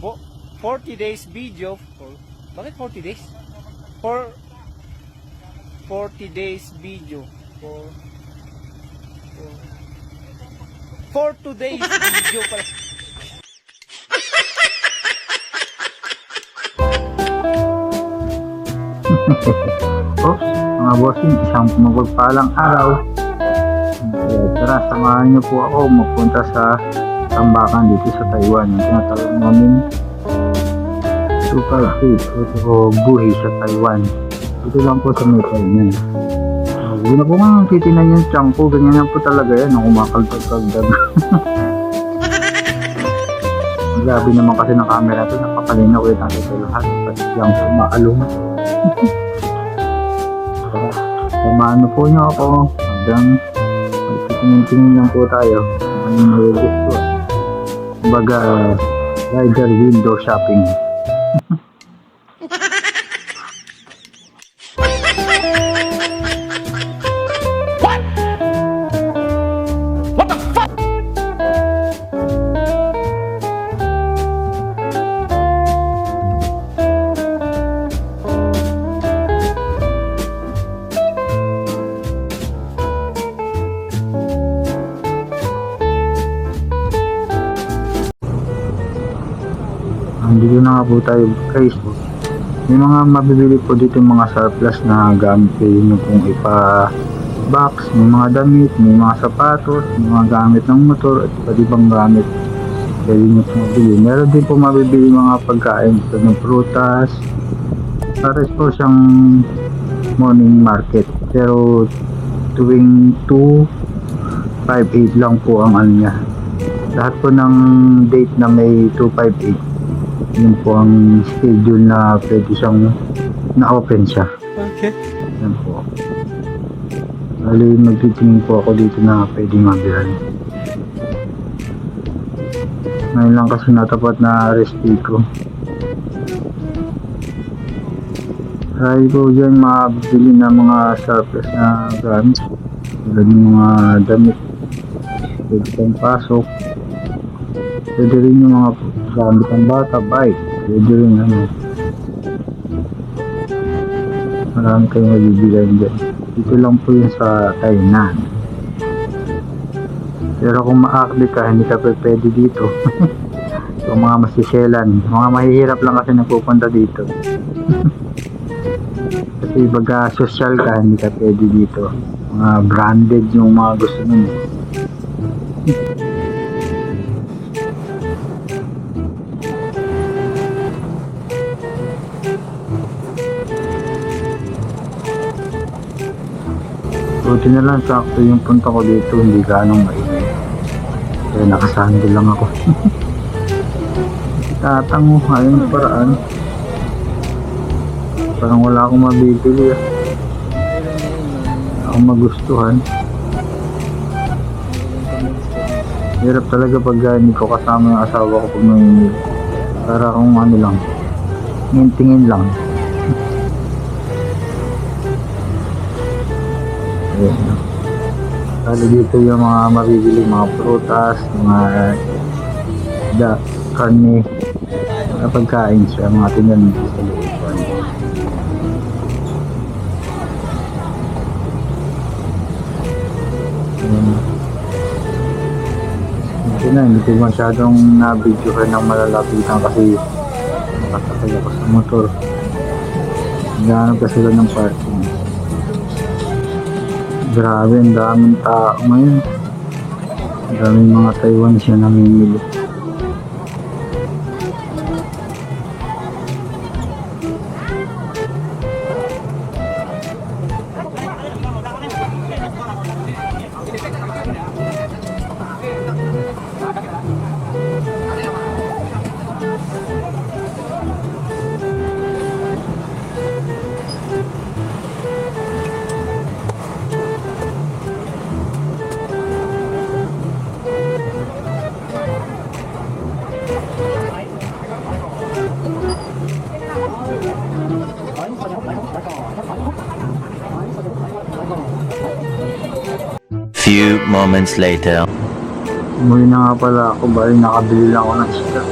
Fo- 40 days video. For, bakit 40 days? For 40 days video. For for, for today's video pala. Oops, mga bossing, isang mapagpalang araw. Tara, samahan niyo po ako magpunta sa tambakan dito sa Taiwan. Yung tinatawag namin 258 o buhay sa Taiwan. Dito lang po sa may Taiwan. Uh, Hindi na po nga titinan yung chunk ko. Ganyan lang po talaga yan. Ang kumakaltag-kaldag. Grabe naman kasi ng camera to. Napakalinaw eh natin sa lahat. Pati yung kumaalong. Samahan po niyo ako hanggang magtitingin-tingin lang po tayo. Ano yung gusto. Kumbaga, rider window shopping. Andito na nga po tayo guys. May mga mabibili po dito mga surplus na gamit pwede nyo pong ipa box, may mga damit, may mga sapatos, may mga gamit ng motor at iba't ibang gamit pwede nyo pong mabili. Meron din po mabibili mga pagkain dito ng prutas. Pares po siyang morning market. Pero tuwing 2, 5, 8 lang po ang ano niya. Lahat po ng date na may 258 yun po ang schedule na pwede siyang na-open siya. Okay. Yan po. Bali, magtitingin po ako dito na pwede mabihan. Ngayon lang kasi natapat na recipe ko. Try ko dyan mabili na mga surplus na gamit. Tulad ng mga damit. Pwede pang pasok. Pwede rin yung mga gamit ng bata, bike. Pwede rin ano. Marami kayong mabibilan dyan. Dito lang po yun sa Tainan. Pero kung maakli ka, hindi ka pwede dito. Yung mga masisyelan, mga mahihirap lang kasi nagpupunta dito. kasi baga social ka, hindi ka pwede dito. Mga branded yung mga gusto nun. Buti na lang sakto yung punta ko dito, hindi ganong maingay. Kaya nakasandal lang ako. Tatango, ayun paraan. Parang wala akong mabibili ah. Wala akong magustuhan. Hirap talaga pag ah, hindi ko kasama yung asawa ko pag may para akong ano lang, tingin lang. Ayan. Lalo dito yung mga mabibili, mga prutas, mga da, karne, mga pagkain siya, mga tindan dito sa looban. Ito na, hindi ko masyadong na-videohan ng malalapitan kasi nakasakay ako sa motor. Naghanap kasi sila ng parking. Grabe, ang daming tao ngayon. Daming mga Taiwan siya namimili. Few moments later. Muli na nga pala ako, bali nakabili lang ako ng isda.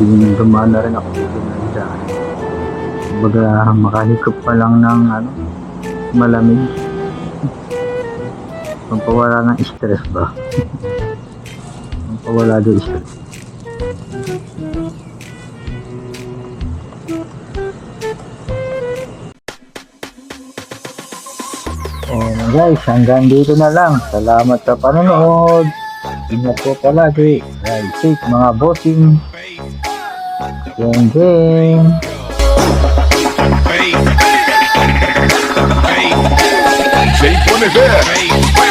Bibili dumaan na rin ako dito ng daan. Kumbaga makahikap pa lang ng ano, malamig. Pampawala ng stress ba? Pampawala ng stress. Oh guys, hanggang dito na lang. Salamat sa panonood. Ingat po palagi. Ride safe mga bossing. Hey. DJ Bonnever. Hey.